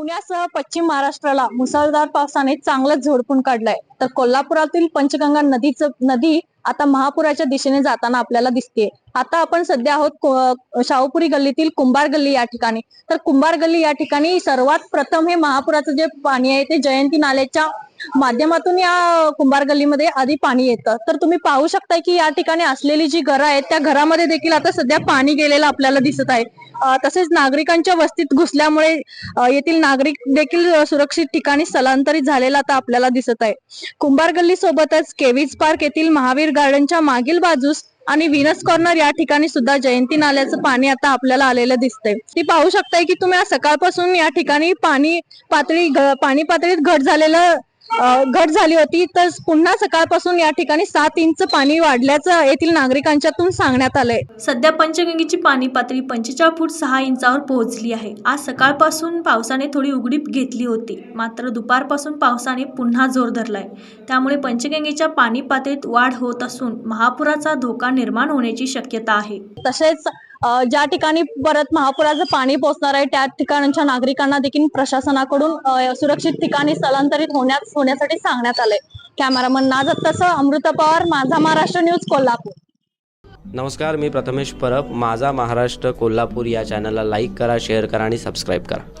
पुण्यासह पश्चिम महाराष्ट्राला मुसळधार पावसाने चांगलंच झोडपून काढलंय. तर कोल्हापुरातील पंचगंगा नदीच नदी आता महापुराच्या दिशेने जाताना आपल्याला दिसते आता आपण सध्या आहोत शाहूपुरी गल्लीतील कुंभार गल्ली या ठिकाणी. तर कुंभार गल्ली या ठिकाणी सर्वात प्रथम हे महापुराचं जे पाणी आहे ते जयंती नाल्याच्या माध्यमातून या कुंभार गल्लीमध्ये आधी पाणी येतं. तर तुम्ही पाहू शकताय की या ठिकाणी असलेली जी घरं आहेत त्या घरामध्ये देखील आता सध्या पाणी गेलेलं आपल्याला दिसत आहे. तसेच नागरिकांच्या वस्तीत घुसल्यामुळे येथील नागरिक देखील सुरक्षित ठिकाणी स्थलांतरित झालेला आता आपल्याला दिसत आहे. कुंभार गल्ली सोबतच केवीज पार्क येथील महावीर गार्डनच्या मागील बाजूस आणि विनस कॉर्नर या ठिकाणी सुद्धा जयंती नाल्याचं पाणी आता आपल्याला आलेलं दिसतंय. ती पाहू शकताय की तुम्ही सकाळपासून या ठिकाणी पाणी पातळी पाणी पातळीत घट झालेलं घट झाली होती. तर पुन्हा सकाळपासून या ठिकाणी सात इंच पाणी वाढल्याचं येथील नागरिकांच्यातून सांगण्यात आलंय. सध्या पंचगंगेची पाणी पातळी पंचेचाळ फूट सहा इंचावर पोहोचली आहे. आज सकाळपासून पावसाने थोडी उघडीप घेतली होती. मात्र दुपारपासून पावसाने पुन्हा जोर धरलाय. त्यामुळे पंचगंगेच्या पाणी पातळीत वाढ होत असून महापुराचा धोका निर्माण होण्याची शक्यता आहे. तसेच ज्या ठिकाणी परत महापुराचं पाणी पोहोचणार आहे त्या ठिकाणच्या नागरिकांना देखील प्रशासनाकडून सुरक्षित ठिकाणी स्थलांतरित होण्यास होण्यासाठी सांगण्यात आलंय. कॅमेरामन नाजत तसं अमृता पवार माझा महाराष्ट्र न्यूज कोल्हापूर. नमस्कार मी प्रथमेश परब. माझा महाराष्ट्र कोल्हापूर या चॅनलला लाईक करा शेअर करा आणि सबस्क्राईब करा.